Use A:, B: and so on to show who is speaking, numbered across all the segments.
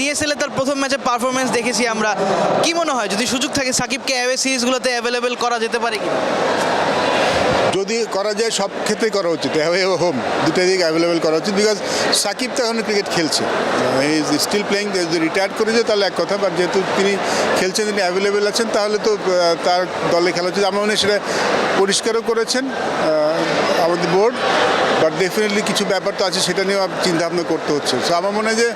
A: GSL তার প্রথম ম্যাচে পারফরমেন্স দেখেছি আমরা। কি মনে হয়, যদি সুযোগ থাকে সাকিবকে অ্যাওয়ে সিরিজগুলোতে অ্যাভেলেবেল করা যেতে পারে কি
B: যদি করা যায়, সব ক্ষেত্রে করা উচিত। অ্যাওয়ে ও হোম দুটো দিক অ্যাভেলেবেল করা উচিত। বিকজ সাকিব তো এখনও ক্রিকেট খেলছে। ইজ স্টিল প্লেয়িং যদি রিটায়ার করেছে তাহলে এক কথা। বাট যেহেতু তিনি খেলছেন, তিনি অ্যাভেলেবেল আছেন, তাহলে তো তার দলে খেলা উচিত। আমার মনে সেটা পরিষ্কারও করেছেন আমাদের বোর্ড বাট ডেফিনেটলি কিছু ব্যাপার তো আছে, সেটা নিয়েও চিন্তা ভাবনা করতে হচ্ছে। সো আমার মনে হয় যে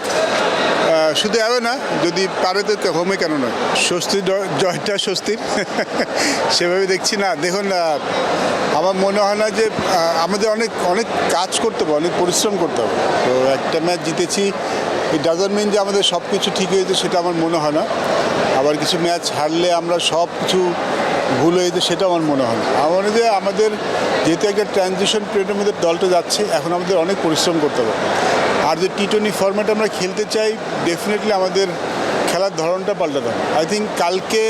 B: শুধু অ্যাওয়ে না, যদি পারে তো হোমে কেন নয়। স্বস্তির জ- জয়টা স্বস্তির। সেভাবে দেখছি না। দেখুন আমার মনে হয় না যে আমাদের অনেক অনেক কাজ করতে হবে, অনেক পরিশ্রম করতে হবে। তো একটা ম্যাচ জিতেছি ইট ডাজন্ট মিন যে আমাদের সব কিছু ঠিক হয়েছে, সেটা আমার মনে হয় না। আবার কিছু ম্যাচ হারলে আমরা সব কিছু ভুল হয়েছে সেটা আমার মনে হয় আমার মনে যে আমাদের যেহেতু একটা ট্রানজিশন পিরিয়ডের মধ্যে দলটা যাচ্ছে, এখন আমাদের অনেক পরিশ্রম করতে হবে। আর যে টি টোয়েন্টি ফর্ম্যাট আমরা খেলতে চাই ডেফিনেটলি আমাদের খেলার ধরনটা পাল্টাতে হবে। আই থিঙ্ক কালকে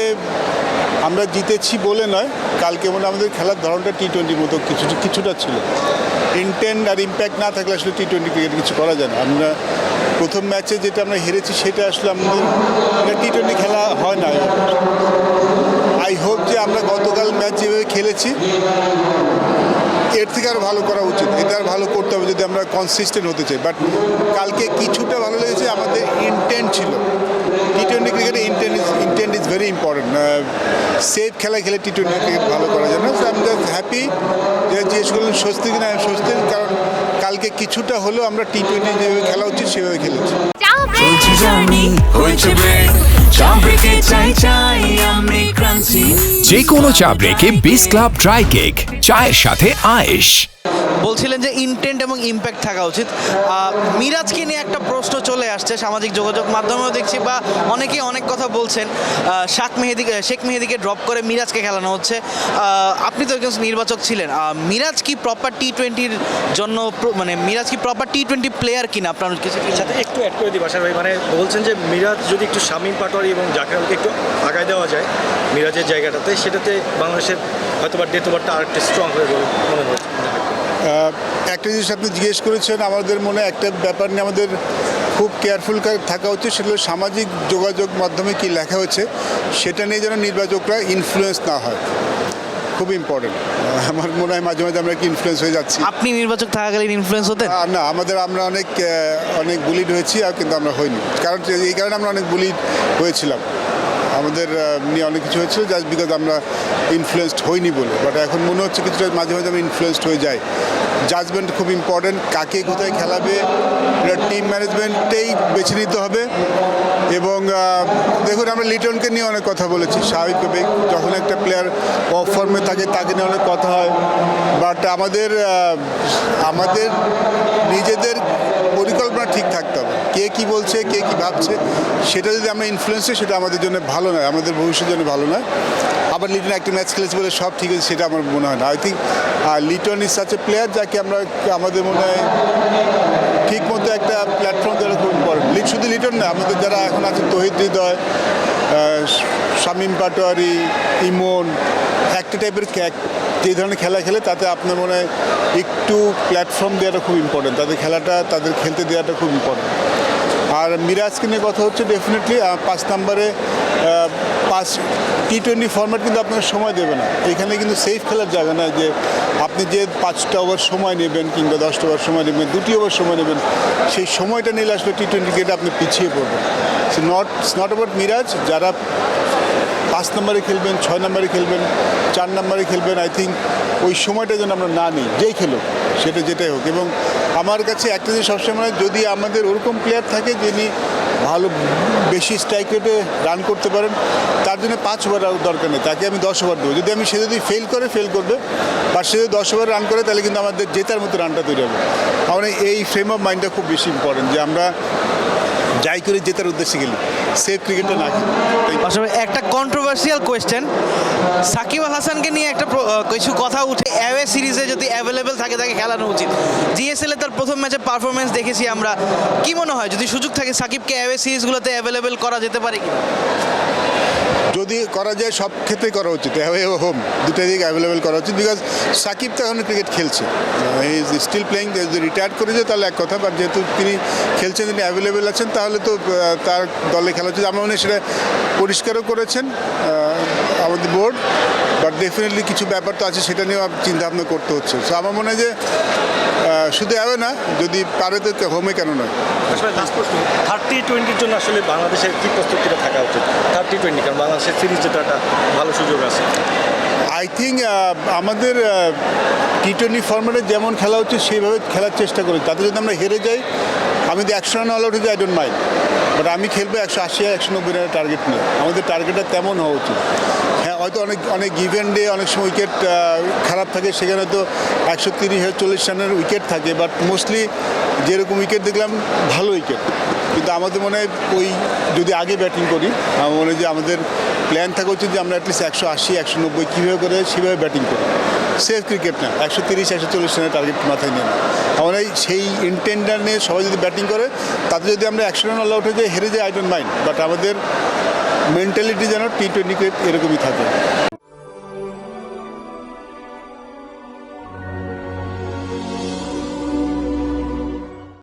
B: আমরা জিতেছি বলে নয়, কালকে মনে আমাদের খেলার ধরনটা টি টোয়েন্টির মতো কিছু কিছুটা ছিল। ইন্টেন্ট আর ইম্প্যাক্ট না থাকলে আসলে টি টোয়েন্টি ক্রিকেট কিছু করা যায় না। আমরা প্রথম ম্যাচে যেটা আমরা হেরেছি, সেটা আসলে আমাদের টি টোয়েন্টি খেলা হয় না। আই হোপ যে আমরা গতকাল ম্যাচ যেভাবে খেলেছি এর থেকে আর ভালো করা উচিত। এটা আর ভালো করতে হবে যদি আমরা কনসিস্টেন্ট হতে চাই। বাট কালকে কিছুটা ভালো লেগেছে আমাদের ইন্টেন্ট ছিল। টি টোয়েন্টি ক্রিকেটে intent is intent is very important safe খেলা খেলে টি টোয়েন্টি ক্রিকেট ভালো করা যায় না সো আমি জাস্ট হ্যাপি যে জিজ্ঞেস করলেন স্বস্তি কিনা? আমি স্বস্তি কারণ কালকে কিছুটা হলেও আমরা টি টোয়েন্টি যেভাবে খেলা উচিত সেভাবে খেলেছি।
C: যে কোনো চা ব্রেকে বিস ক্লাব ড্রাই কেক চায়ের সাথে আয়েশ।
A: বলছিলেন যে ইন্টেন্ট এবং ইম্প্যাক্ট থাকা উচিত। মিরাজকে নিয়ে একটা প্রশ্ন চলে আসছে সামাজিক যোগাযোগ মাধ্যমেও দেখছি বা অনেকেই অনেক কথা বলছেন। শাক মেহেদি শেখ মেহেদিকে ড্রপ করে মিরাজকে খেলানো হচ্ছে। আপনি তো একজন নির্বাচক ছিলেন। মিরাজ কি প্রপার টি টোয়েন্টির জন্য মানে মিরাজ কি প্রপার টি টোয়েন্টি প্লেয়ার কিনা? আপনার কিছু
D: সাথে একটু অ্যাড করে দিই বাসার ভাই। মানে বলছেন যে মিরাজ যদি একটু শামীম পাটোয়ারি এবং জাকির আলকে একটু আগায় দেওয়া যায় মিরাজের জায়গাটাতে সেটাতে বাংলাদেশের হয়তো বা ডেট ওভারটা আর একটু স্ট্রং হয়ে যাবে মনে হয়।
B: একটা জিনিস আপনি জিজ্ঞেস করেছেন আমাদের মনে একটা ব্যাপার নিয়ে আমাদের খুব কেয়ারফুল থাকা উচিত সেগুলো সামাজিক যোগাযোগ মাধ্যমে কি লেখা হচ্ছে সেটা নিয়ে যেন নির্বাচকরা ইনফ্লুয়েন্স না হয়। খুব ইম্পর্টেন্ট আমার মনে হয় মাঝে মাঝে আমরা কি ইনফ্লুয়েন্স হয়ে যাচ্ছি।
A: আপনি নির্বাচক থাকাকালীন ইনফ্লুয়েন্স হতেন?
B: না আমাদের আমরা অনেক অনেক বুলিড হয়েছি আর কিন্তু আমরা হইনি। কারণ এই কারণে আমরা অনেক বুলিড হয়েছিলাম। আমাদের নিয়ে অনেক কিছু হয়েছিল জাস্ট বিকজ আমরা ইনফ্লুয়েসড হইনি বলে। বাট এখন মনে হচ্ছে কিছুটা মাঝে মাঝে আমরা ইনফ্লুয়েসড হয়ে যাই। জাজমেন্ট খুব ইম্পর্টেন্ট কাকে কোথায় খেলাবে, এটা টিম ম্যানেজমেন্টেই বেছে নিতে হবে। এবং দেখুন, আমরা লিটনকে নিয়ে অনেক কথা বলেছি। স্বাভাবিকভাবে যখন একটা প্লেয়ার অফ ফর্মে থাকে, তাকে নিয়ে অনেক কথা হয়। বাট আমাদের আমাদের নিজেদের পরিকল্পনা ঠিক থাকতে হবে। কে কি বলছে, কে কি ভাবছে, সেটা যদি আমরা ইনফ্লুয়েন্স সেটা আমাদের জন্য ভালো নয়, আমাদের ভবিষ্যতের জন্য ভালো নয়। আবার লিটন একটা ম্যাচ খেলেছে বলে সব ঠিক আছে, সেটা আমার মনে হয় না। I think Liton is such a player যাকে আমরা আমাদের মনে হয় ঠিক মতো একটা প্ল্যাটফর্ম দেওয়া খুব লিট শুধু লিটন না, আমাদের যারা এখন আছে, তহিদ হৃদয় শামীম পাটোয়ারি, ইমন, একটা টাইপের যে ধরনের খেলা খেলে তাতে আপনার মনে হয় একটু প্ল্যাটফর্ম দেওয়াটা খুব ইম্পর্টেন্ট তাদের খেলাটা, তাদের খেলতে দেওয়াটা খুব ইম্পর্টেন্ট আর মিরাজকে নিয়ে কথা হচ্ছে ডেফিনেটলি পাঁচ নম্বরে পাঁচ টি টোয়েন্টি ফর্ম্যাট কিন্তু আপনাকে সময় দেবে না। এখানে কিন্তু সেফ খেলার জায়গা না যে আপনি যে পাঁচটা ওভার সময় নেবেন কিংবা দশটা ওভার সময় নেবেন, দুটি ওভার সময় নেবেন, সেই সময়টা নিলে আসলে টি টোয়েন্টি ক্রিকেটে আপনি পিছিয়ে পড়বেন। So not not about Miraz, যারা পাঁচ নম্বরে খেলবেন, ছয় নম্বরে খেলবেন, চার নম্বরে খেলবেন আই থিঙ্ক ওই সময়টা যেন আমরা না নিই, যেই খেলুক, সেটা যেটাই হোক। এবং আমার কাছে একটা জিনিস সবসময় যদি আমাদের ওরকম প্লেয়ার থাকে যিনি ভালো, বেশি স্ট্রাইক রেটে রান করতে পারেন, তার জন্য পাঁচ ওভার দরকার নেই, তাকে আমি দশ ওভার দেবো। যদি আমি, সে যদি ফেল করে ফেল করবে বা সে যদি দশ ওভার রান করে, তাহলে কিন্তু আমাদের জেতার মতো রানটা তৈরি হবে। আমার এই ফ্রেম অফ মাইন্ডটা খুব বেশি ইম্পর্টেন্ট যে আমরা যাই করে জেতার উদ্দেশ্যে গেলি। সেফ ক্রিকেটটা না
A: পাশাপাশি একটা কন্ট্রোভার্সিয়াল কোয়েশ্চেন সাকিব আল হাসানকে নিয়ে একটা কিছু কথা উঠে অ্যাওয়ে সিরিজে যদি অ্যাভেলেবেল থাকে তাকে খেলানো উচিত। জিএসএল এ তার প্রথম ম্যাচে পারফরমেন্স দেখেছি আমরা। কি মনে হয় যদি সুযোগ থাকে সাকিবকে অ্যাওয়ে সিরিজগুলোতে অ্যাভেলেবেল করা যেতে পারে কি
B: যদি করা যায় সব ক্ষেত্রে করা উচিত। অ্যাওয়ে ও হোম দুটাই দিক অ্যাভেলেবেল করা উচিত। বিকজ সাকিব তো এখন ক্রিকেট খেলছে। ইজ স্টিল প্লেয়িং যদি রিটায়ার্ড যায় তাহলে এক কথা। বাট যেহেতু তিনি খেলছেন তিনি অ্যাভেলেবেল আছেন তাহলে তো তার দলে খেলা উচিত আমার মনে সেটা পরিষ্কারও করেছেন আমাদের বোর্ড বাট ডেফিনেটলি কিছু ব্যাপার তো আছে, সেটা নিয়েও চিন্তাভাবনা করতে হচ্ছে। সো আমার মনে হয় যে শুধু অ্যাওয়ে না যদি পারে তো হোমে কেন নয়?
D: থার্টি টোয়েন্টির জন্য আসলে বাংলাদেশের কী প্রস্তুতিটা থাকা উচিত? থার্টি টোয়েন্টি কারণ বাংলাদেশের সিরিজ জেতার একটা ভালো সুযোগ আছে।
B: আই থিঙ্ক আমাদের টি টোয়েন্টি ফর্মেটে যেমন খেলা উচিত সেইভাবে খেলার চেষ্টা করি। তাতে যদি আমরা হেরে যাই আমি যদি একশো রান অল আউট হয়ে যাই আই ডোন্ট মাইন্ড বাট আমি খেলব একশো আশি একশো নব্বই রানের টার্গেট নিয়ে। আমাদের টার্গেটটা তেমন হওয়া উচিত। হ্যাঁ হয়তো অনেক অনেক গিভেন ডে অনেক সময় উইকেট খারাপ থাকে সেখানে তো একশো তিরিশ চল্লিশ রানের উইকেট থাকে বাট মোস্টলি যেরকম উইকেট দেখলাম, ভালো উইকেট কিন্তু আমাদের মনে হয় ওই যদি আগে ব্যাটিং করি, আমার মনে হয় যে আমাদের প্ল্যান থাকা উচিত যে আমরা অ্যাটলিস্ট একশো আশি, একশো নব্বই কীভাবে করে সেভাবে ব্যাটিং করি। সেফ ক্রিকেট না, একশো তিরিশ, একশো চল্লিশ রানের টার্গেট মাথায় নিয়ে না আমার সেই ইন্টেন্ডার নিয়ে সবাই যদি ব্যাটিং করে, তাতে যদি আমরা একশো রান অল আউট হয়ে যাই, হেরে যাই আই ডোন্ট মাইন্ড বাট আমাদের মেন্টালিটি যেন টি টোয়েন্টি ক্রিকেট এরকমই থাকে।